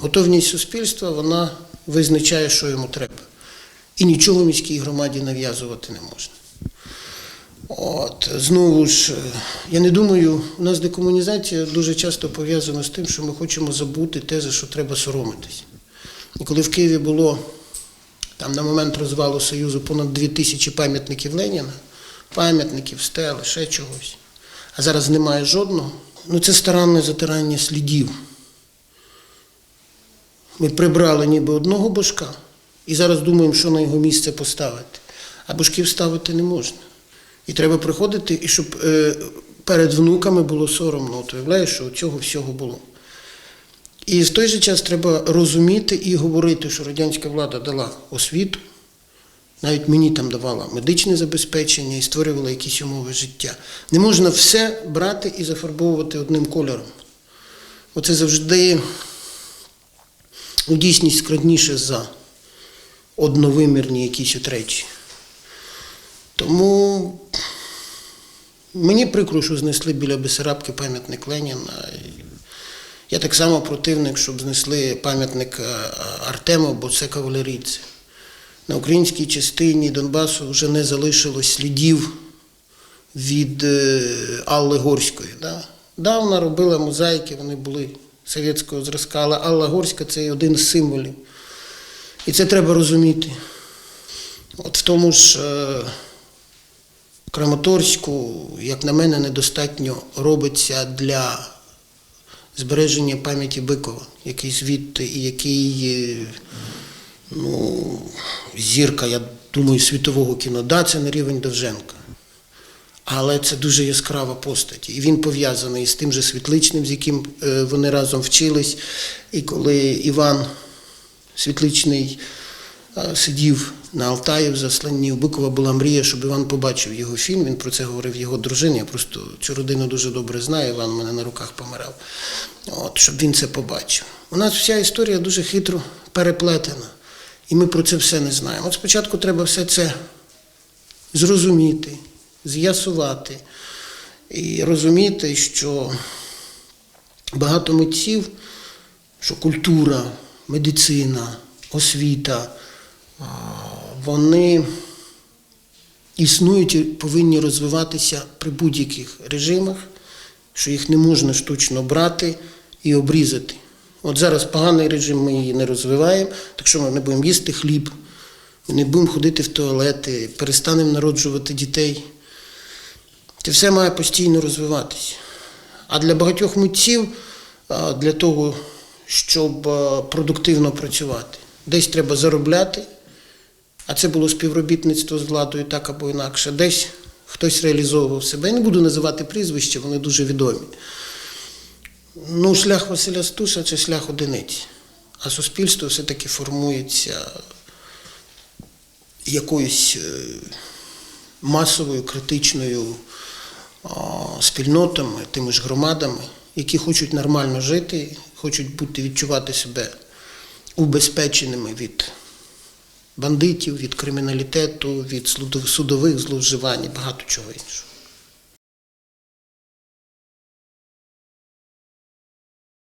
Готовність суспільства вона визначає, що йому треба. І нічого міській громаді нав'язувати не можна. От, знову ж, е, я не думаю, у нас декомунізація дуже часто пов'язана з тим, що ми хочемо забути те, за що треба соромитись. І коли в Києві було там на момент розвалу Союзу понад дві тисячі пам'ятників Леніна, пам'ятників, стели, ще чогось, а зараз немає жодного, ну це старанне затирання слідів. Ми прибрали ніби одного божка і зараз думаємо, що на його місце поставити. А божків ставити не можна. І треба приходити, і щоб е, перед внуками було соромно. От уявляєш, що цього всього було. І в той же час треба розуміти і говорити, що радянська влада дала освіту, навіть мені там давала медичне забезпечення і створювала якісь умови життя. Не можна все брати і зафарбовувати одним кольором. Оце завжди ну, дійсність складніше за одновимірні якісь от речі. Тому мені прикро, що знесли біля Бесарабки пам'ятник Леніна. Я так само противник, щоб знесли пам'ятник е, Артему, бо це кавалерійці. На українській частині Донбасу вже не залишилось слідів від е, Алли Горської. Да? Да, вона робила мозаїки, вони були совєтського зразка, але Алла Горська це один з символів. І це треба розуміти. От в тому ж е, Краматорську, як на мене, недостатньо робиться для збереження пам'яті Бикова, який звідти і який е, ну, зірка, я думаю, світового кіно. Да, це на рівень Довженка. Але це дуже яскрава постать. І він пов'язаний з тим же Світличним, з яким е, вони разом вчились. І коли Іван Світличний е, сидів на Алтаї в засланні, у Бикова була мрія, щоб Іван побачив його фільм. Він про це говорив його дружині. Я просто цю родину дуже добре знаю. Іван мене на руках помирав. От, щоб він це побачив. У нас вся історія дуже хитро переплетена. І ми про це все не знаємо. От спочатку треба все це зрозуміти, з'ясувати і розуміти, що багато митців, що культура, медицина, освіта, вони існують і повинні розвиватися при будь-яких режимах, що їх не можна штучно брати і обрізати. От зараз поганий режим, ми її не розвиваємо, так що ми не будемо їсти хліб, не будемо ходити в туалети, перестанемо народжувати дітей. Це все має постійно розвиватися. А для багатьох митців, для того, щоб продуктивно працювати, десь треба заробляти, а це було співробітництво з владою так або інакше. Десь хтось реалізовував себе. Я не буду називати прізвища, вони дуже відомі. Ну, шлях Василя Стуса це шлях одиниць. А суспільство все-таки формується якоюсь е, масовою критичною спільнотами, тими ж громадами, які хочуть нормально жити, хочуть бути, відчувати себе убезпеченими від бандитів, від криміналітету, від судових зловживань і багато чого іншого.